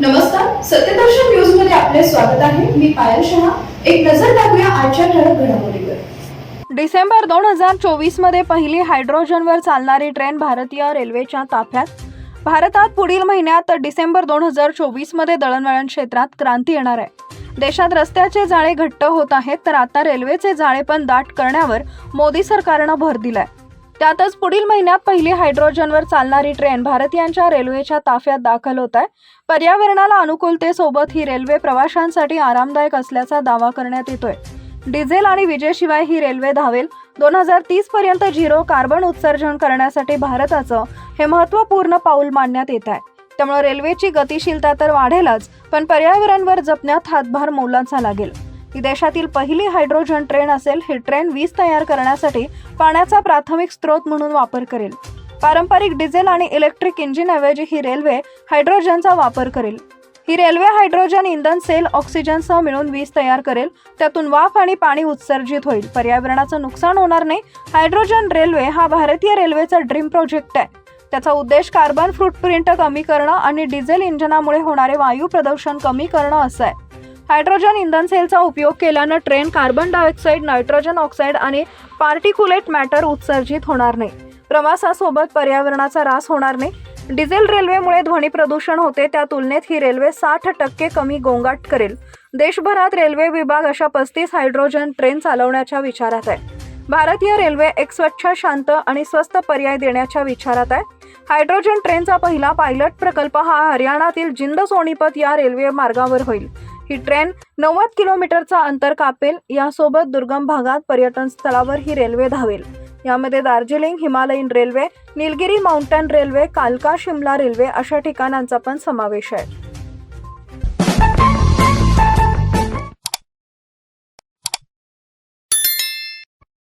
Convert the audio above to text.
नमस्कार सत्यदर्शन न्यूजमध्ये आपले स्वागत आहे. मी पायल शहा. एक नजर टाकूया आजच्या ठळक घडामोडीवर. डिसेंबर दोन हजार चोवीसमध्ये पहिली हायड्रोजनवर चालणारी ट्रेन भारतीय रेल्वेच्या ताफ्यात. भारतात पुढील महिन्यात डिसेंबर दोन हजार चोवीसमध्ये दळणवळण क्षेत्रात क्रांती येणार आहे. देशात रस्त्याचे जाळे घट्ट होत आहेत तर आता रेल्वेचे जाळे पण दाट करण्यावर मोदी सरकारनं भर दिलाय. त्यातच पुढील महिन्यात पहिली हायड्रोजनवर चालणारी ट्रेन भारतीयांच्या रेल्वेच्या ताफ्यात दाखल होत आहे. पर्यावरणाला अनुकूलतेसोबत ही रेल्वे प्रवाशांसाठी आरामदायक असल्याचा दावा करण्यात येतोय. डिझेल आणि विजेशिवाय ही रेल्वे धावेल. दोन हजार तीस पर्यंत झिरो कार्बन उत्सर्जन करण्यासाठी भारताचं हे महत्त्वपूर्ण पाऊल मानण्यात येत आहे. त्यामुळे रेल्वेची गतिशीलता तर वाढेलच पण पर्यावरणवर जपण्यात हातभार मोलाचा लागेल. ही देशातील पहिली हायड्रोजन ट्रेन असेल ही ट्रेन वीज तयार करण्यासाठी पाण्याचा प्राथमिक स्रोत म्हणून वापर करेल. पारंपरिक डिझेल आणि इलेक्ट्रिक इंजिनऐवजी ही रेल्वे हायड्रोजनचा वापर करेल. ही रेल्वे हायड्रोजन इंधन सेल ऑक्सिजनसह मिळून वीज तयार करेल त्यातून वाफ आणि पाणी उत्सर्जित होईल. पर्यावरणाचं नुकसान होणार नाही. हायड्रोजन रेल्वे हा भारतीय रेल्वेचा ड्रीम प्रोजेक्ट आहे. त्याचा उद्देश कार्बन फूटप्रिंट कमी करणं आणि डिझेल इंधनामुळे होणारे वायू प्रदूषण कमी करणं असं आहे. हायड्रोजन इंधन सेलचा उपयोग केल्यानं train carbon dioxide nitrogen oxide आणि पार्टिक्युलेट मॅटर उत्सर्जित होणार नाही. प्रवासासोबत पर्यावरणाचा ऱ्हास होणार नाही. डिझेल रेल्वेमुळे ध्वनी प्रदूषण होते त्या तुलनेत ही रेल्वे साठ टक्के कमी गोंगाट करेल. देशभरात रेल्वे विभाग अशा पस्तीस हायड्रोजन ट्रेन चालवण्याच्या विचारात आहे. भारतीय रेल्वे एक स्वच्छ शांत आणि स्वस्त पर्याय देण्याच्या विचारात आहे. हायड्रोजन ट्रेनचा पहिला पायलट प्रकल्प हा हरियाणातील जिंद सोनीपत या रेल्वे मार्गावर होईल. ही ट्रेन नव्वद किलोमीटरचा अंतर कापेल. यासोबत दुर्गम भागात पर्यटन स्थळावर ही रेल्वे धावेल. यामध्ये Darjeeling Himalayan railway Nilgiri mountain railway कालका शिमला रेल्वे अशा ठिकाणांचा पण समावेश आहे.